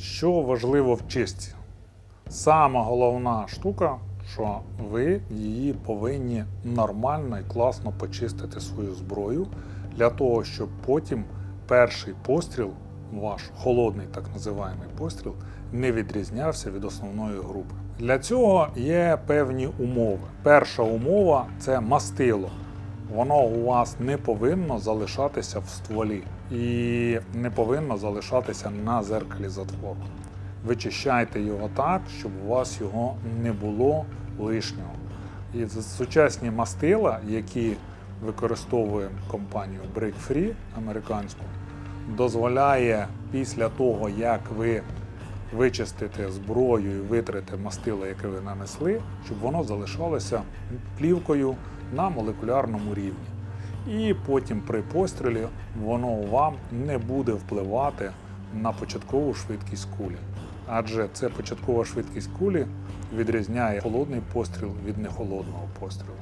Що важливо в чистці? Сама головна штука, що ви її повинні нормально і класно почистити свою зброю для того, щоб потім перший постріл, ваш холодний так називаємий постріл, не відрізнявся від основної групи. Для цього є певні умови. Перша умова це мастило. Воно у вас не повинно залишатися в стволі і не повинно залишатися на зеркалі затвору. Вичищайте його так, щоб у вас його не було лишнього. І сучасні мастила, які використовує компанію Break Free американську, дозволяє після того, як ви вичистите зброю і витрите мастило, яке ви нанесли, щоб воно залишалося плівкою на молекулярному рівні. І потім при пострілі воно вам не буде впливати на початкову швидкість кулі. Адже це початкова швидкість кулі відрізняє холодний постріл від нехолодного пострілу.